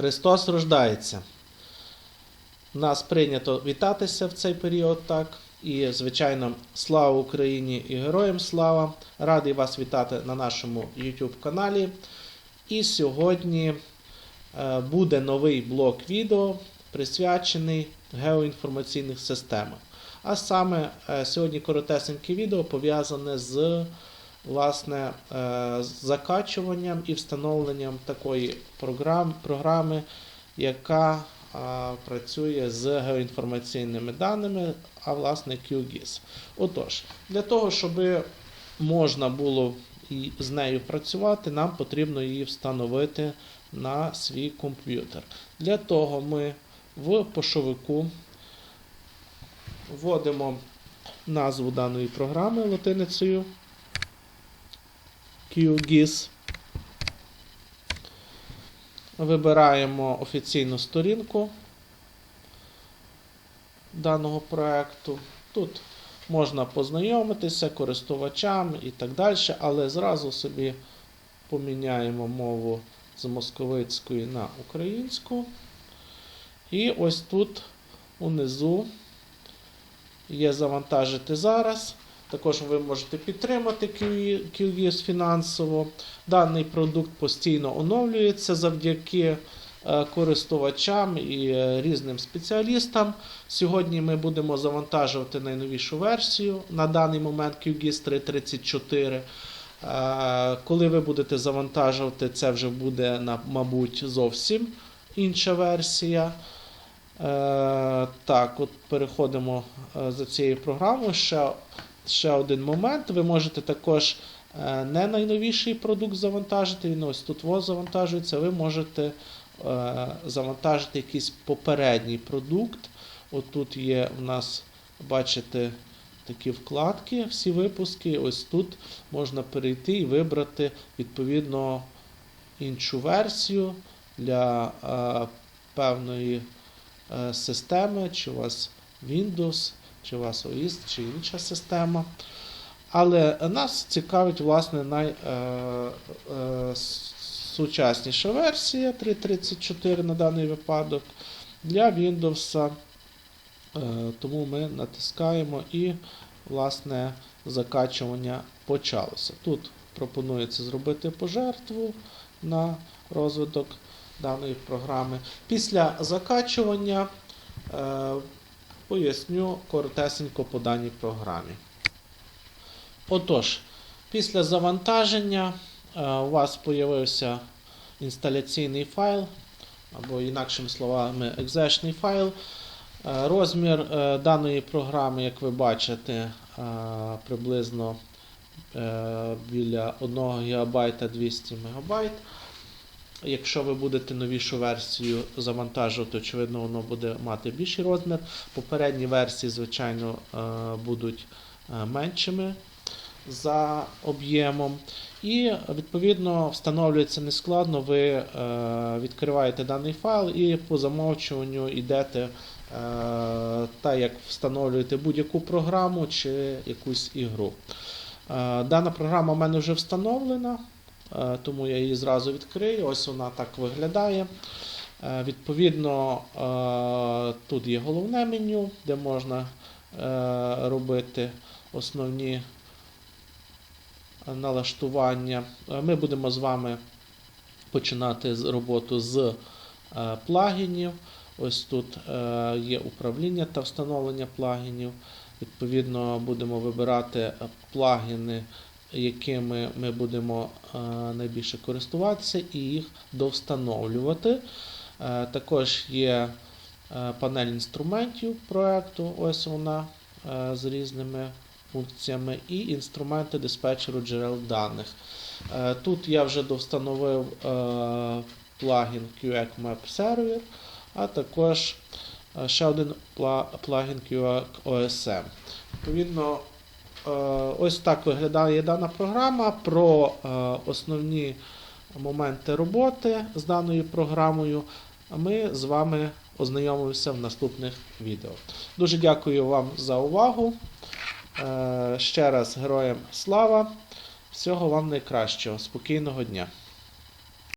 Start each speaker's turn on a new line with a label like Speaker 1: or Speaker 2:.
Speaker 1: Христос рождається. Нас прийнято вітатися в цей період так. І, звичайно, слава Україні і героям слава! Радий вас вітати на нашому YouTube каналі. І сьогодні е, буде новий блок відео, присвячений геоінформаційних системах. А саме е, сьогодні коротесеньке відео пов'язане з власне, е, закачуванням і встановленням такої програм, програми, яка працює з геоінформаційними даними, а власне QGIS. Отож, для того, щоб можна було і з нею працювати, нам потрібно її встановити на свій комп'ютер. Для того ми в пошовику вводимо назву даної програми латиницею QGIS. Вибираємо офіційну сторінку даного проекту. Тут можна познайомитися користувачам і так далі, але зразу собі поміняємо мову з московицької на українську. І ось тут унизу є завантажити зараз. Також ви можете підтримати QGIS фінансово. Даний продукт постійно оновлюється завдяки е, користувачам і е, різним спеціалістам. Сьогодні ми будемо завантажувати найновішу версію на даний момент QGIS 3.34. Е, Коли ви будете завантажувати, це вже буде, мабуть, зовсім інша версія. Так, от переходимо за цією програмою. Ще ще один момент. Ви можете також е, не найновіший продукт завантажити. Він ось тут ось завантажується. Ви можете е, завантажити якийсь попередній продукт. От тут є в нас, бачите, такі вкладки, всі випуски. Ось тут можна перейти і вибрати відповідно іншу версію для е, певної системи, чи у вас Windows чи вас OIS, чи інша система. Але нас цікавить, власне, найсучасніша версія 3.34 на даний випадок для Windows. Е, Тому ми натискаємо і, власне, закачування почалося. Тут пропонується зробити пожертву на розвиток даної програми. Після закачування е, поясню коротесенько по даній програмі. Отож, після завантаження е, у вас з'явився інсталяційний файл, або, інакшими словами, екзешний файл. Е, Розмір е, даної програми, як ви бачите, приблизно біля 1 ГБ 200 МБ. Якщо ви будете новішу версію завантажувати, очевидно, воно буде мати більший розмір. Попередні версії, звичайно, е, будуть е, меншими за об'ємом. І, відповідно, встановлюється нескладно. Ви е, відкриваєте даний файл і по замовчуванню йдете, е, та як встановлюєте будь-яку програму чи якусь ігру. Дана програма в мене вже встановлена. Е, тому я її зразу відкрию. Ось вона так виглядає. Е, Відповідно, е, тут є головне меню, де можна робити основні налаштування. Ми будемо з вами починати роботу з плагінів. Ось тут є управління та встановлення плагінів. Відповідно, будемо вибирати плагіни якими ми будемо е, найбільше користуватися і їх довстановлювати. Е, Також є е, панель інструментів проекту, ось вона з різними функціями, і інструменти диспетчеру джерел даних. Тут я вже довстановив плагін QEC Map Server, а також ще один плагін QEC OSM. Відповідно, Ось так виглядає дана програма. Про е, основні моменти роботи з даною програмою ми з вами ознайомимося в наступних відео. Дуже дякую вам за увагу. Е, Ще раз героям слава! Всього вам найкращого, спокійного дня!